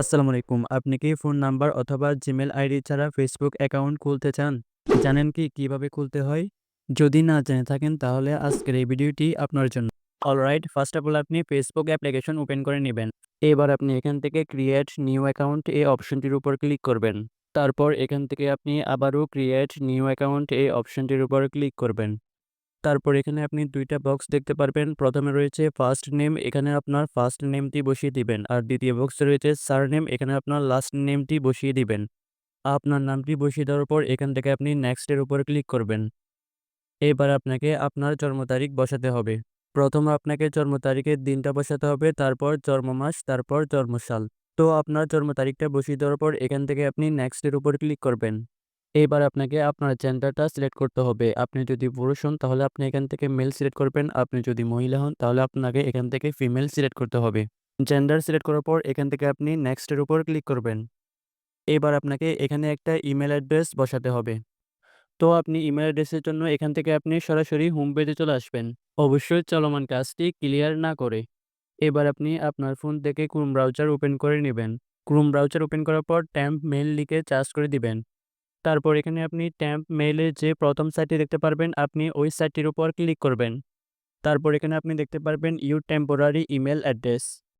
আসসালামু আলাইকুম। আপনি কি ফোন নাম্বার অথবা জিমেল আইডি ছাড়া ফেসবুক অ্যাকাউন্ট খুলতে চান? জানেন কি কীভাবে খুলতে হয়? যদি না জেনে থাকেন তাহলে আজকের এই ভিডিওটি আপনার জন্য। অলরাইট, ফার্স্ট অফ অল আপনি ফেসবুক অ্যাপ্লিকেশন ওপেন করে নেবেন। এবার আপনি এখান থেকে ক্রিয়েট নিউ অ্যাকাউন্ট এই অপশনটির উপর ক্লিক করবেন। তারপর এখান থেকে আপনি আবারও ক্রিয়েট নিউ অ্যাকাউন্ট এই অপশনটির উপর ক্লিক করবেন। তারপর এখানে আপনি দুইটা বক্স দেখতে পারবেন। প্রথমে রয়েছে ফার্স্ট নেম এখানে আপনার ফার্স্ট নেমটি বসিয়ে দিবেন। আর দ্বিতীয় বক্সে রয়েছে সার নেম এখানে আপনার লাস্ট নেমটি বসিয়ে দিবেন। আপনার নামটি বসিয়ে দেওয়ার পর এখান থেকে আপনি নেক্সটের উপর ক্লিক করবেন। এবার আপনাকে আপনার জন্ম তারিখ বসাতে হবে। প্রথম আপনাকে জন্ম তারিখের দিনটা বসাতে হবে, তারপর জন্ম মাস তারপর জন্মসাল। তো আপনার জন্ম তারিখটা বসিয়ে দেওয়ার পর এখান থেকে আপনি নেক্সটের উপর ক্লিক করবেন। এবার আপনাকে আপনার জেন্ডারটা সিলেক্ট করতে হবে। আপনি যদি পুরুষ হন, তাহলে আপনি এখান থেকে মেল সিলেক্ট করবেন। আপনি যদি মহিলা হন, তাহলে আপনাকে এখান থেকে ফিমেল সিলেক্ট করতে হবে। জেন্ডার সিলেক্ট করার পর এখান থেকে আপনি নেক্সটের উপর ক্লিক করবেন। এবার আপনাকে এখানে একটা ইমেল অ্যাড্রেস বসাতে হবে। তো আপনি ইমেল অ্যাড্রেসের জন্য এখান থেকে আপনি সরাসরি হোম পেজে চলে আসবেন। অবশ্যই চলমান কাজটি ক্লিয়ার না করে। এবার আপনি আপনার ফোন থেকে ক্রোম ব্রাউজার ওপেন করে নেবেন। ক্রোম ব্রাউজার ওপেন করার পর ট্যাম্প মেল লিখে চার্জ করে দিবেন। তারপর এখানে আপনি ট্যাম্প মেইলে যে প্রথম সাইটটি দেখতে পারবেন, আপনি ওই সাইটটির উপর ক্লিক করবেন। তারপর এখানে আপনি দেখতে পারবেন ইউ টেম্পোরারি ইমেল অ্যাড্রেস